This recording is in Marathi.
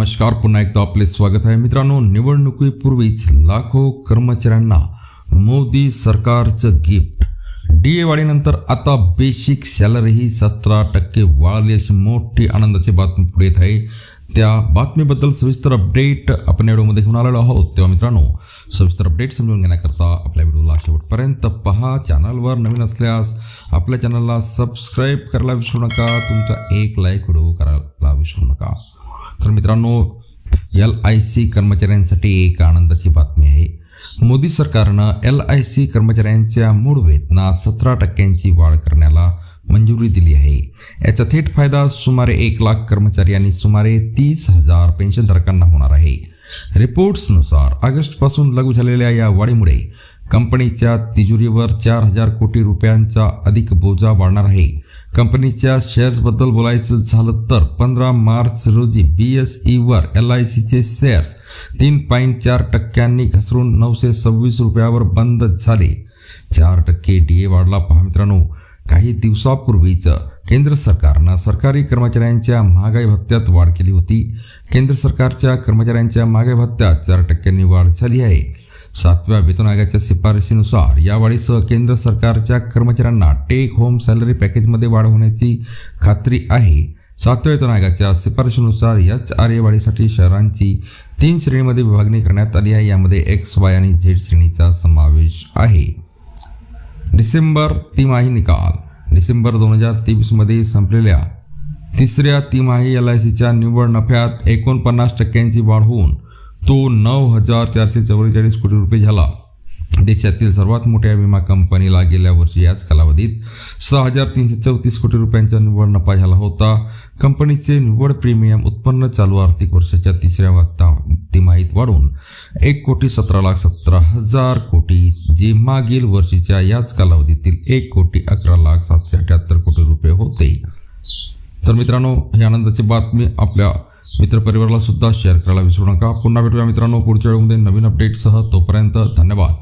नमस्कार पुन्हा एकदा आपले स्वागत आहे. मित्रांनो निवडणुकीपूर्वीच लाखो कर्मचाऱ्यांना मोदी सरकारचं गिफ्ट डी ए वाढीनंतर आता बेसिक सॅलरीही सतरा टक्के वाढली अशी मोठी आनंदाची बातमी पुढे येत आहे. त्या बातमीबद्दल सविस्तर अपडेट आपण या व्हिडिओमध्ये घेऊन आलेलो आहोत. तेव्हा मित्रांनो सविस्तर अपडेट समजून घेण्याकरता आपल्या व्हिडिओला शेवटपर्यंत पहा. चॅनलवर नवीन असल्यास आपल्या चॅनलला सबस्क्राईब करायला विसरू नका. तुमचा एक लाईक व्हिडिओ करायला विसरू नका. तर मित्रांनो एल आय सी कर्मचाऱ्यांसाठी एक आनंदाची बातमी आहे. मोदी सरकारनं एल आय सी कर्मचाऱ्यांच्या मूळ वेतनात सतरा टक्क्यांची वाढ करण्याला मंजुरी दिली आहे. याचा थेट फायदा सुमारे एक लाख कर्मचारी आणि सुमारे तीस हजार पेन्शनधारकांना होणार आहे. रिपोर्ट्सनुसार ऑगस्टपासून लागू झालेल्या या वाढीमुळे कंपनीच्या तिजोरीवर चार हजार कोटी रुपयांचा अधिक बोजा वाढणार आहे. कंपनीच्या शेअर्सबद्दल बोलायचं झालं तर पंधरा मार्च रोजी बी एस ईवर एल आय सीचे शेअर्स तीन पॉईंट चार टक्क्यांनी घसरून नऊशे सव्वीस रुपयावर बंद झाले. चार टक्के डी ए वाढला पहा मित्रांनो. काही दिवसापूर्वीच केंद्र सरकारनं सरकारी कर्मचाऱ्यांच्या महागाई भत्त्यात वाढ केली होती. केंद्र सरकारच्या कर्मचाऱ्यांच्या महागाई भत्त्यात चार टक्क्यांनी वाढ झाली आहे. सातव्या वेतन आयोगाच्या शिफारशीनुसार या केंद्र सरकारच्या कर्मचाऱ्यांना टेक होम सॅलरी पॅकेजमध्ये वाढ होण्याची खात्री आहे. सातव्या वेतन आयोगाच्या शिफारशीनुसार याच आर्यवाढीसाठी शहरांची तीन श्रेणीमध्ये विभागणी करण्यात आली आहे. यामध्ये एक्स वाय आणि झेड श्रेणीचा समावेश आहे. डिसेंबर तिमाही निकाल. डिसेंबर दोन हजार तेवीसमध्ये संपलेल्या तिसऱ्या तिमाही एल आय सीच्या निव्वळ नफ्यात एकोणपन्नास टक्क्यांची वाढ होऊन तो नऊ हजार चारशे चव्वेचाळीस कोटी रुपये झाला. देशातील सर्वात मोठ्या विमा कंपनीला गेल्या वर्षी याच कालावधीत सहा हजार तीनशे चौतीस कोटी रुपयांचा निव्वळ नफा झाला होता. कंपनीचे निव्वळ प्रीमियम उत्पन्न चालू आर्थिक वर्षाच्या तिसऱ्या वाजता तिमाहीत वाढून एक कोटी सतरा लाख सतरा हजार कोटी जे मागील वर्षीच्या याच कालावधीतील एक कोटी अकरा लाख सातशे अठ्याहत्तर कोटी रुपये होते. तर मित्रांनो ही आनंदाची बातमी आपल्या मित्रपरिवाराला सुद्धा शेअर करायला विसरू नका. पुन्हा भेटूया मित्रांनो पुढच्या वेळेमध्ये नवीन अपडेटसह तोपर्यंत धन्यवाद.